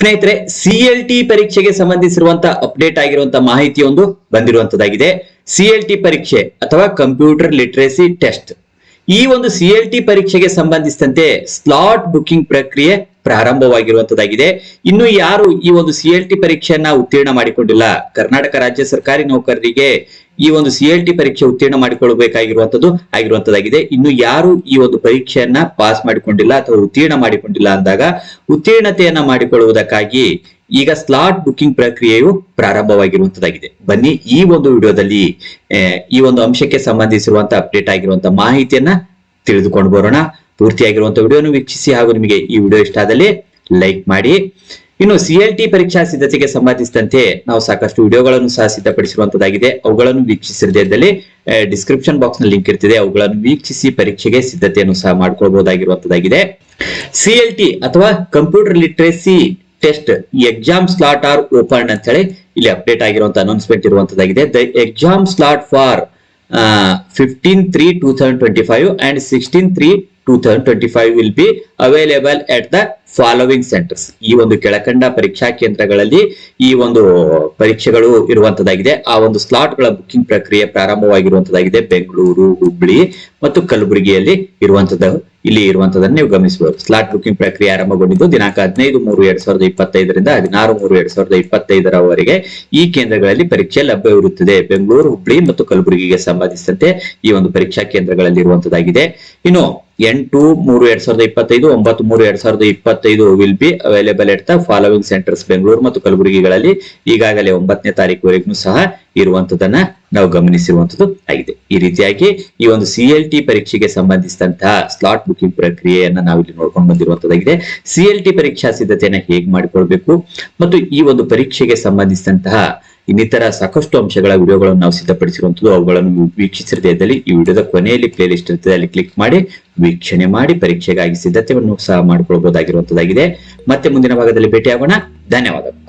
ಸ್ನೇಹಿತರೆ C L T ಪರೀಕ್ಷೆಗೆ ಸಂಬಂಧಿಸಿರುವಂತಹ ಅಪ್ಡೇಟ್ ಆಗಿರುವಂತಹ ಮಾಹಿತಿ ಒಂದು ಬಂದಿರುವಂತದ್ದಾಗಿದೆ ಸಿ ಎಲ್ ಟಿ ಪರೀಕ್ಷೆ ಅಥವಾ ಕಂಪ್ಯೂಟರ್ ಲಿಟ್ರೇಸಿ ಟೆಸ್ಟ್ ಈ ಒಂದು ಸಿ ಎಲ್ ಟಿ ಪರೀಕ್ಷೆಗೆ ಸಂಬಂಧಿಸಿದಂತೆ ಸ್ಲಾಟ್ ಬುಕಿಂಗ್ ಪ್ರಕ್ರಿಯೆ ಪ್ರಾರಂಭವಾಗಿರುವಂತದ್ದಾಗಿದೆ ಇನ್ನು ಯಾರು ಈ ಒಂದು ಸಿ ಎಲ್ ಟಿ ಪರೀಕ್ಷೆಯನ್ನ ಉತ್ತೀರ್ಣ ಮಾಡಿಕೊಂಡಿಲ್ಲ? ಕರ್ನಾಟಕ ರಾಜ್ಯ ಸರ್ಕಾರಿ ನೌಕರರಿಗೆ ಈ ಒಂದು ಸಿ ಎಲ್ ಟಿ ಪರೀಕ್ಷೆ ಉತ್ತೀರ್ಣ ಮಾಡಿಕೊಳ್ಳಬೇಕಾಗಿರುವಂತದ್ದು ಆಗಿರುವಂತದ್ದಾಗಿದೆ ಇನ್ನು ಯಾರು ಈ ಒಂದು ಪರೀಕ್ಷೆಯನ್ನ ಪಾಸ್ ಮಾಡಿಕೊಂಡಿಲ್ಲ ಅಥವಾ ಉತ್ತೀರ್ಣ ಮಾಡಿಕೊಂಡಿಲ್ಲ ಅಂದಾಗ ಉತ್ತೀರ್ಣತೆಯನ್ನ ಮಾಡಿಕೊಳ್ಳುವುದಕ್ಕಾಗಿ ಈಗ ಸ್ಲಾಟ್ ಬುಕ್ಕಿಂಗ್ ಪ್ರಕ್ರಿಯೆಯು ಪ್ರಾರಂಭವಾಗಿರುವಂತದ್ದಾಗಿದೆ ಬನ್ನಿ ಈ ಒಂದು ವಿಡಿಯೋದಲ್ಲಿ ಈ ಒಂದು ಅಂಶಕ್ಕೆ ಸಂಬಂಧಿಸಿರುವಂತ ಅಪ್ಡೇಟ್ ಆಗಿರುವಂತ ಮಾಹಿತಿಯನ್ನ ತಿಳಿದುಕೊಂಡು ಬರೋಣ. ಪೂರ್ತಿಯಾಗಿರುವಂತ ವಿಡಿಯೋನು ವೀಕ್ಷಿಸಿ ಹಾಗೂ ನಿಮಗೆ ಈ ವಿಡಿಯೋ ಇಷ್ಟ ಆದಲ್ಲಿ ಲೈಕ್ ಮಾಡಿ. ಇನ್ನು ಸಿ ಎಲ್ ಟಿ ಪರೀಕ್ಷಾ ಸಿದ್ಧತೆಗೆ ಸಂಬಂಧಿಸಿದಂತೆ ನಾವು ಸಾಕಷ್ಟು ವಿಡಿಯೋಗಳನ್ನು ಸಹ ಸಿದ್ಧಪಡಿಸಿರುವಂತದ್ದಾಗಿದೆ ಅವುಗಳನ್ನು ವೀಕ್ಷಿಸಿರದೇ ಇದ್ದಲ್ಲಿ ಡಿಸ್ಕ್ರಿಪ್ಷನ್ ಬಾಕ್ಸ್ನಲ್ಲಿ ಲಿಂಕ್ ಇರ್ತಿದೆ. ಅವುಗಳನ್ನು ವೀಕ್ಷಿಸಿ ಪರೀಕ್ಷೆಗೆ ಸಿದ್ಧತೆಯನ್ನು ಸಹ ಮಾಡ್ಕೊಳ್ಬಹುದಾಗಿರುವಂತದ್ದಾಗಿದೆ ಸಿ ಎಲ್ ಟಿ ಅಥವಾ computer literacy test exam slot are open ಅಂತ ಹೇಳಿ ಇಲ್ಲಿ ಅಪ್ಡೇಟ್ ಆಗಿರುವಂತ announcement ಇರುವಂತದ್ದಾಗಿದೆ the exam slot for fifteen three two thousand twenty five and sixteen three two will be available at the following centres ಈ ಒಂದು ಕೆಳಕಂಡ ಪರೀಕ್ಷಾ ಕೇಂದ್ರಗಳಲ್ಲಿ ಈ ಒಂದು ಪರೀಕ್ಷೆಗಳು ಇರುವಂತದ್ದಾಗಿದೆ ಆ ಒಂದು ಸ್ಲಾಟ್ಗಳ ಬುಕ್ಕಿಂಗ್ ಪ್ರಕ್ರಿಯೆ ಪ್ರಾರಂಭವಾಗಿರುವಂತದ್ದಾಗಿದೆ ಬೆಂಗಳೂರು, ಹುಬ್ಳಿ ಮತ್ತು ಕಲಬುರಗಿಯಲ್ಲಿ ಇರುವಂತದ್ದು. ಇಲ್ಲಿ ಇರುವಂತದನ್ನ ನೀವು ಗಮನಿಸಬಹುದು. ಸ್ಲಾಟ್ ಬುಕ್ಕಿಂಗ್ ಪ್ರಕ್ರಿಯೆ ಆರಂಭಗೊಂಡಿದ್ದು ದಿನಾಂಕ ಹದಿನೈದು ಮೂರು ಎರಡ್ ಸಾವಿರದ ಇಪ್ಪತ್ತೈದರಿಂದ ಹದಿನಾರು ಮೂರು ಎರಡ್ ಸಾವಿರದ ಇಪ್ಪತ್ತೈದರವರೆಗೆ ಈ ಕೇಂದ್ರಗಳಲ್ಲಿ ಪರೀಕ್ಷೆ ಲಭ್ಯವಿರುತ್ತದೆ ಬೆಂಗಳೂರು, ಹುಬ್ಳಿ ಮತ್ತು ಕಲಬುರಗಿಗೆ ಸಂಬಂಧಿಸಿದಂತೆ ಈ ಒಂದು ಪರೀಕ್ಷಾ ಕೇಂದ್ರಗಳಲ್ಲಿ ಇರುವಂತದ್ದಾಗಿದೆ ಇನ್ನು ಎಂಟು ಮೂರು ಎರಡ್ ಸಾವಿರದ ಇಪ್ಪತ್ತೈದು, ಒಂಬತ್ತು ಮೂರು ಎರಡ್ ಸಾವಿರದ ಇಪ್ಪತ್ತೈದು will be available the following centres Bengaluru ಮತ್ತು ಕಲಬುರಗಿಗಳಲ್ಲಿ ಈಗಾಗಲೇ ಒಂಬತ್ತನೇ ತಾರೀಕುವರೆಗೂ ಸಹ ಇರುವಂತದನ್ನ ನಾವು ಗಮನಿಸಿರುವಂತದ್ದು ಆಗಿದೆ. ಈ ರೀತಿಯಾಗಿ ಈ ಒಂದು ಸಿ ಎಲ್ ಟಿ ಪರೀಕ್ಷೆಗೆ ಸಂಬಂಧಿಸಿದಂತಹ ಸ್ಲಾಟ್ ಬುಕ್ಕಿಂಗ್ ಪ್ರಕ್ರಿಯೆಯನ್ನ ನಾವಿಲ್ಲಿ ನೋಡ್ಕೊಂಡು ಬಂದಿರುವಂತದ್ದಾಗಿದೆ. ಸಿ ಎಲ್ ಟಿ ಪರೀಕ್ಷಾ ಸಿದ್ಧತೆಯನ್ನ ಹೇಗೆ ಮಾಡಿಕೊಳ್ಬೇಕು? ಮತ್ತು ಈ ಒಂದು ಪರೀಕ್ಷೆಗೆ ಸಂಬಂಧಿಸಿದಂತಹ ಇನ್ನಿತರ ಸಾಕಷ್ಟು ಅಂಶಗಳ ವಿಡಿಯೋಗಳನ್ನು ನಾವು ಸಿದ್ಧಪಡಿಸಿರುವಂತದ್ದು ಅವುಗಳನ್ನು ವೀಕ್ಷಿಸಿರದೇ ಇದ್ದಲ್ಲಿ ಈ ವಿಡಿಯೋದ ಕೊನೆಯಲ್ಲಿ ಪ್ಲೇ ಲಿಸ್ಟ್ ಇರ್ತದೆ, ಅಲ್ಲಿ ಕ್ಲಿಕ್ ಮಾಡಿ ವೀಕ್ಷಣೆ ಮಾಡಿ ಪರೀಕ್ಷೆಗಾಗಿ ಸಿದ್ಧತೆಯನ್ನು ಸಹ ಮಾಡಿಕೊಳ್ಬಹುದಾಗಿರುವಂತದ್ದಾಗಿದೆ ಮತ್ತೆ ಮುಂದಿನ ಭಾಗದಲ್ಲಿ ಭೇಟಿಯಾಗೋಣ. ಧನ್ಯವಾದಗಳು.